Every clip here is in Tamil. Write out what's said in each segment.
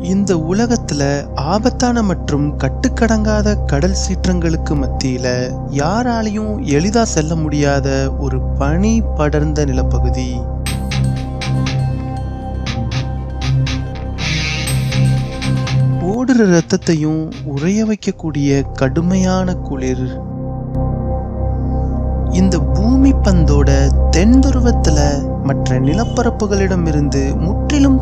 இந்த உலகத்துல ஆபத்தான மற்றும் கட்டுக்கடங்காத கடல் சீற்றங்களுக்கு மத்தியில யாராலையும் எளிதா செல்ல முடியாத ஒரு பனி படர்ந்த நிலப்பகுதி. ஓடுற ரத்தத்தையும் உறைய வைக்கக்கூடிய கடுமையான குளிர். இந்த பூமி பந்தோட தென் துருவத்துல மற்ற நிலப்பரப்புகளிடமிருந்து முற்றிலும்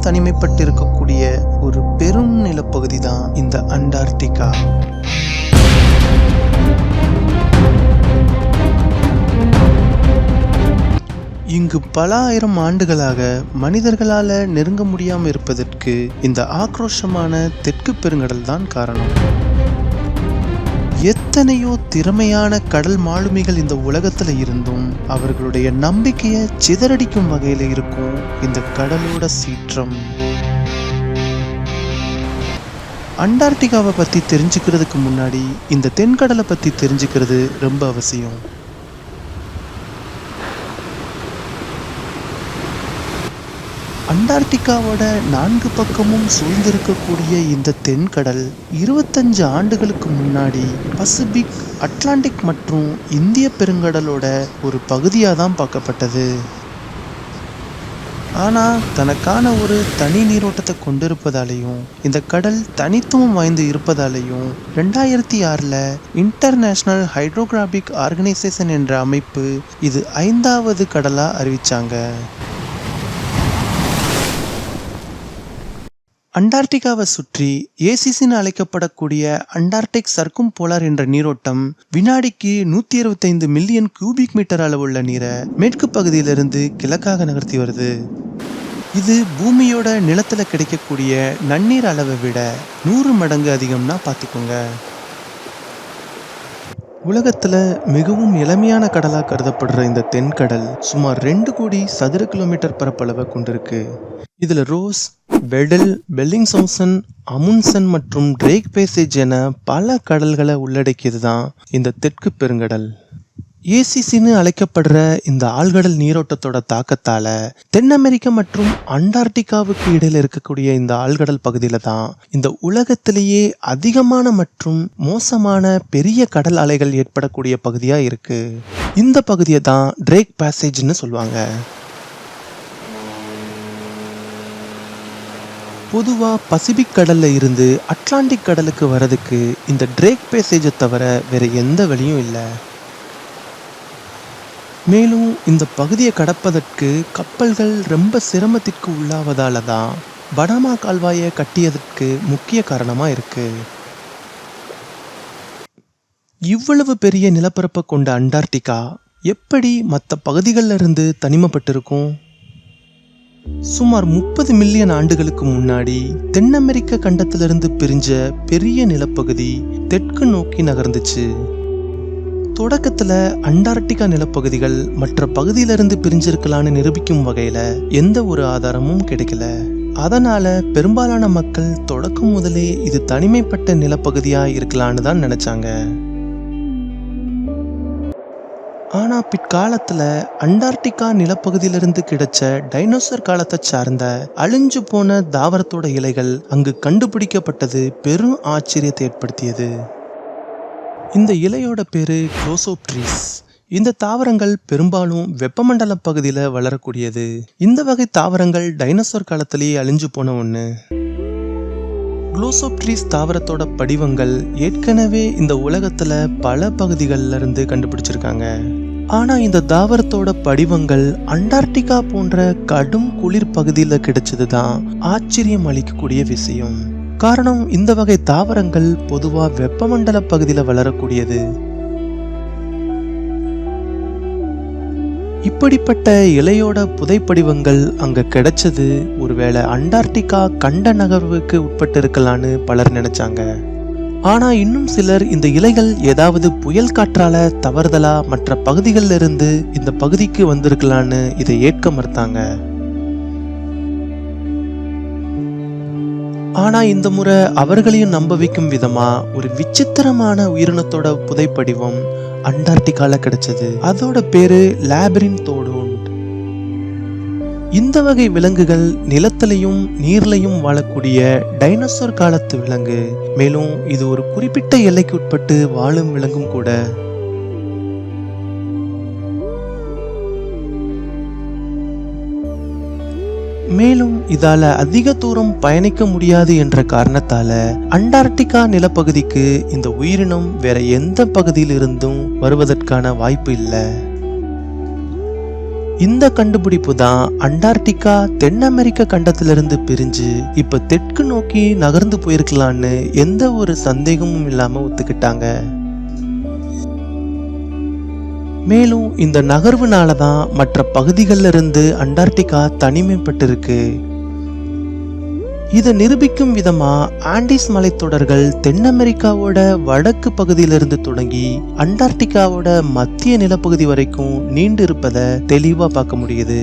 இருக்கக்கூடிய ஒரு பெரும் நிலப்பகுதி தான் இந்த அண்டார்டிகா. இங்கு பல ஆயிரம் ஆண்டுகளாக மனிதர்களால நெருங்க முடியாம இருப்பதற்கு இந்த ஆக்ரோஷமான தெற்கு பெருங்கடல் தான் காரணம். எத்தனையோ திறமையான கடல் மாலுமிகள் இந்த உலகத்துல இருந்தும் அவர்களுடைய நம்பிக்கையை சிதறடிக்கும் வகையில இருக்கும் இந்த கடலோட சீற்றம். அண்டார்டிகாவை பற்றி தெரிஞ்சுக்கிறதுக்கு முன்னாடி இந்த தென்கடலை பற்றி தெரிஞ்சுக்கிறது ரொம்ப அவசியம். அண்டார்டிகாவோட நான்கு பக்கமும் சூழ்ந்திருக்கக்கூடிய இந்த தென்கடல் இருபத்தஞ்சு ஆண்டுகளுக்கு முன்னாடி பசிபிக் அட்லாண்டிக் மற்றும் இந்திய பெருங்கடலோட ஒரு பகுதியாக தான் பார்க்கப்பட்டது. ஆனால் தனக்கான ஒரு தனி நீரோட்டத்தை கொண்டிருப்பதாலேயும் இந்த கடல் தனித்துவம் வாய்ந்து இருப்பதாலேயும் ரெண்டாயிரத்தி ஆறில் இன்டர்நேஷ்னல் ஹைட்ரோகிராபிக் ஆர்கனைசேஷன் என்ற அமைப்பு இது ஐந்தாவது கடலாக அறிவித்தாங்க அண்டார்டிகாவை சுற்றி ஏசிசின்னு அழைக்கப்படக்கூடிய அண்டார்டிக் சர்க்கும் போலார் என்ற நீரோட்டம் வினாடிக்கு நூற்றி இருபத்தைந்து மில்லியன் கியூபிக் மீட்டர் அளவுள்ள நீரை மேற்கு பகுதியிலிருந்து கிழக்காக நகர்த்தி வருது. இது பூமியோட நிலத்தில் கிடைக்கக்கூடிய நன்னீர் அளவை விட நூறு மடங்கு அதிகம்னா பார்த்துக்கோங்க. உலகத்தில் மிகவும் இளமையான கடலாக கருதப்படுற இந்த தென்கடல் சுமார் ரெண்டு கோடி சதுர கிலோமீட்டர் பரப்பளவை கொண்டிருக்கு. இதில் ரோஸ் பெடல் பெல்லிங்சவுசன் அமுன்சன் மற்றும் ட்ரேக் பேசேஜ் என பல கடல்களை உள்ளடக்கியது தான் இந்த தெற்கு பெருங்கடல். ஏசிசின்னு அழைக்கப்படுற இந்த ஆழ்கடல் நீரோட்டத்தோட தாக்கத்தால தென் அமெரிக்கா மற்றும் அண்டார்டிகாவுக்கு இடையில இருக்கக்கூடிய இந்த ஆழ்கடல் பகுதியில தான் இந்த உலகத்திலேயே அதிகமான மற்றும் மோசமான பெரிய கடல் அலைகள் ஏற்படக்கூடிய பகுதியா இருக்கு. இந்த பகுதியை தான் ட்ரேக் பேசேஜ்னு சொல்லுவாங்க. பொதுவாக பசிபிக் கடலில் இருந்து அட்லாண்டிக் கடலுக்கு வரதுக்கு இந்த ட்ரேக் பேசேஜை தவிர வேறு எந்த வழியும் இல்லை. மேலும் இந்த பகுதியை கடப்பதற்கு கப்பல்கள் ரொம்ப சிரமத்திற்கு உள்ளாவதால தான் பனாமா கால்வாயை கட்டியதற்கு முக்கிய காரணமாக இருக்கு. இவ்வளவு பெரிய நிலப்பரப்பை கொண்ட அண்டார்டிகா எப்படி மற்ற பகுதிகளில் இருந்து சுமார் முப்பது மில்லியன் ஆண்டுகளுக்கு முன்னாடி தென் அமெரிக்க கண்டத்திலிருந்து பிரிஞ்ச பெரிய நிலப்பகுதி தெற்கு நோக்கி நகர்ந்துச்சு. தொடக்கத்துல அண்டார்டிகா நிலப்பகுதிகள் மற்ற பகுதியிலிருந்து பிரிஞ்சிருக்கலான்னு நிரூபிக்கும் வகையில எந்த ஒரு ஆதாரமும் கிடைக்கல. அதனால பெரும்பாலான மக்கள் தொடக்கம் முதலே இது தனிமைப்பட்ட நிலப்பகுதியா இருக்கலான்னு தான் நினைச்சாங்க. ஆனா பிற்காலத்துல அண்டார்டிகா நிலப்பகுதியிலிருந்து கிடைச்ச டைனோசர் காலத்தை சார்ந்த அழிஞ்சு போன தாவரத்தோட இலைகள் அங்கு கண்டுபிடிக்கப்பட்டது பெரும் ஆச்சரியத்தை ஏற்படுத்தியது. இந்த இலையோட பேர் க்ளோசோப்ட்ரீஸ் இந்த தாவரங்கள் பெரும்பாலும் வெப்பமண்டல பகுதியில் வளரக்கூடியது. இந்த வகை தாவரங்கள் டைனோசர் காலத்திலேயே அழிஞ்சு போன ஒன்று குளோசோப்ட்ரீஸ் தாவரத்தோட படிவங்கள் ஏற்கனவே இந்த உலகத்தில் பல பகுதிகளில் இருந்து கண்டுபிடிச்சிருக்காங்க. ஆனால் இந்த தாவரத்தோட படிவங்கள் அண்டார்டிகா போன்ற கடும் குளிர் பகுதியில் கிடைச்சது தான் ஆச்சரியம் அளிக்கக்கூடிய விஷயம். காரணம் இந்த வகை தாவரங்கள் பொதுவாக வெப்பமண்டல பகுதியில் வளரக்கூடியது. இப்படிப்பட்ட இலையோட புதைப்படிவங்கள் அங்க கிடைச்சது ஒருவேளை அண்டார்டிகா கண்ட நகர்வுக்கு உட்பட்டு இருக்கலான்னு பலர் நினைச்சாங்க. ஆனா இன்னும் சிலர் இந்த இலைகள் ஏதாவது புயல் காற்றால தவறுதலா மற்ற பகுதிகளில் இருந்து இந்த பகுதிக்கு வந்திருக்கலான்னு இதை ஏற்க மறுத்தாங்க. ஆனா இந்த முறை அவர்களையும் நம்ப வைக்கும் விதமா ஒரு விசித்திரமான உயிரினத்தோட புதைப்படிவம் அண்டார்டிகால கிடைச்சது. அதோட பேரு லேபரின் தோடோன் இந்த வகை விலங்குகள் நிலத்திலையும் நீர்லையும் வாழக்கூடிய டைனோசர் காலத்து விலங்கு. மேலும் இது ஒரு குறிப்பிட்ட எல்லைக்கு உட்பட்டு வாழும் விலங்கும் கூட. மேலும் இதால அதிக தூரம் பயணிக்க முடியாது என்ற காரணத்தால அண்டார்டிகா நிலப்பகுதிக்கு இந்த உயிரினம் வேற எந்த பகுதியிலிருந்தும் வருவதற்கான வாய்ப்பு இல்லை. இந்த கண்டுபிடிப்பு தான் அண்டார்டிகா தென் அமெரிக்க கண்டத்திலிருந்து பிரிஞ்சு இப்ப தெற்கு நோக்கி நகர்ந்து போயிருக்கலான்னு எந்த ஒரு சந்தேகமும் இல்லாம ஒத்துக்கிட்டாங்க. மேலும் இந்த நகர்வுனால தான் மற்ற பகுதிகளில் இருந்து அண்டார்டிகா தனிமைப்பட்டிருக்கு. இதை நிரூபிக்கும் விதமா ஆண்டிஸ் மலைத்தொடர்கள் தென் அமெரிக்காவோட வடக்கு பகுதியிலிருந்து தொடங்கி அண்டார்டிகாவோட மத்திய நிலப்பகுதி வரைக்கும் நீண்டு இருப்பதை தெளிவா பார்க்க முடியுது.